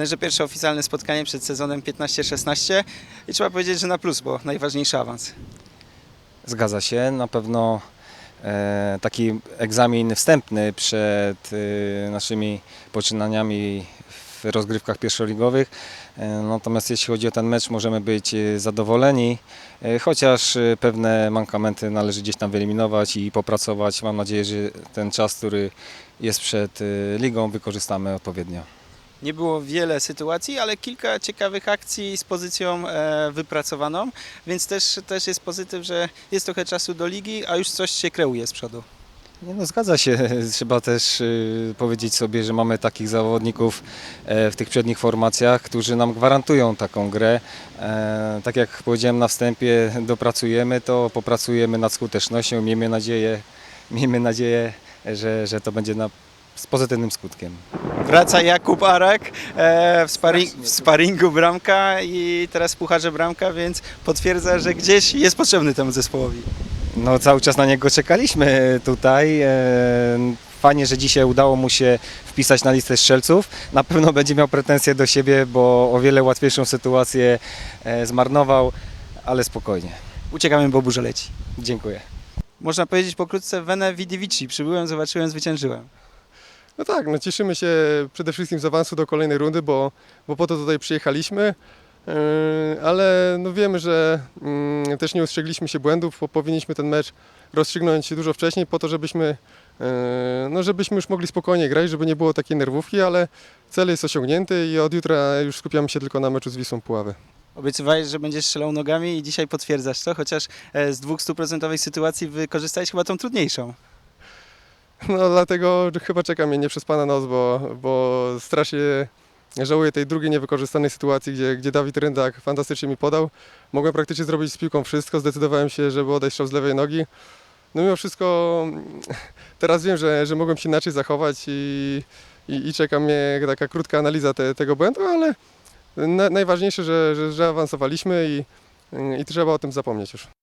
Trenerze, pierwsze oficjalne spotkanie przed sezonem 15-16 i trzeba powiedzieć, że na plus, bo najważniejszy awans. Zgadza się, na pewno e, taki egzamin wstępny przed e, naszymi poczynaniami w rozgrywkach pierwszoligowych. E, Natomiast jeśli chodzi o ten mecz, możemy być zadowoleni, chociaż pewne mankamenty należy gdzieś tam wyeliminować i popracować. Mam nadzieję, że ten czas, który jest przed ligą, wykorzystamy odpowiednio. Nie było wiele sytuacji, ale kilka ciekawych akcji z pozycją e, wypracowaną, więc też, też jest pozytyw, że jest trochę czasu do ligi, a już coś się kreuje z przodu. Nie no, zgadza się. Trzeba też y, powiedzieć sobie, że mamy takich zawodników e, w tych przednich formacjach, którzy nam gwarantują taką grę. E, tak jak powiedziałem na wstępie, dopracujemy to, popracujemy nad skutecznością. Miejmy nadzieję, miejmy nadzieję że, że to będzie na, z pozytywnym skutkiem. Wraca Jakub Arak e, w, sparing, w sparingu bramka i teraz pucharze bramka, więc potwierdza, że gdzieś jest potrzebny temu zespołowi. No cały czas na niego czekaliśmy tutaj. E, Fajnie, że dzisiaj udało mu się wpisać na listę strzelców. Na pewno będzie miał pretensje do siebie, bo o wiele łatwiejszą sytuację e, zmarnował, ale spokojnie. Uciekamy, bo burza leci. Dziękuję. Można powiedzieć pokrótce Vene Vidivici. Przybyłem, zobaczyłem, zwyciężyłem. No tak, no cieszymy się przede wszystkim z awansu do kolejnej rundy, bo, bo po to tutaj przyjechaliśmy. Yy, Ale no wiemy, że mm, też nie ustrzegliśmy się błędów, bo powinniśmy ten mecz rozstrzygnąć dużo wcześniej po to, żebyśmy, yy, no żebyśmy już mogli spokojnie grać, żeby nie było takiej nerwówki, ale cel jest osiągnięty i od jutra już skupiamy się tylko na meczu z Wisłą Puławy. Obiecywałeś, że będziesz strzelał nogami i dzisiaj potwierdzasz to, chociaż e, z dwóch stuprocentowych sytuacji wykorzystałeś chyba tą trudniejszą. No dlatego chyba czeka mnie nieprzespana noc, bo, bo strasznie żałuję tej drugiej niewykorzystanej sytuacji, gdzie, gdzie Dawid Ryndak fantastycznie mi podał. Mogłem praktycznie zrobić z piłką wszystko, zdecydowałem się, żeby odejść z lewej nogi. No mimo wszystko teraz wiem, że, że mogłem się inaczej zachować i, i, i czeka mnie taka krótka analiza te, tego błędu, ale na, najważniejsze, że, że, że awansowaliśmy i, i trzeba o tym zapomnieć już.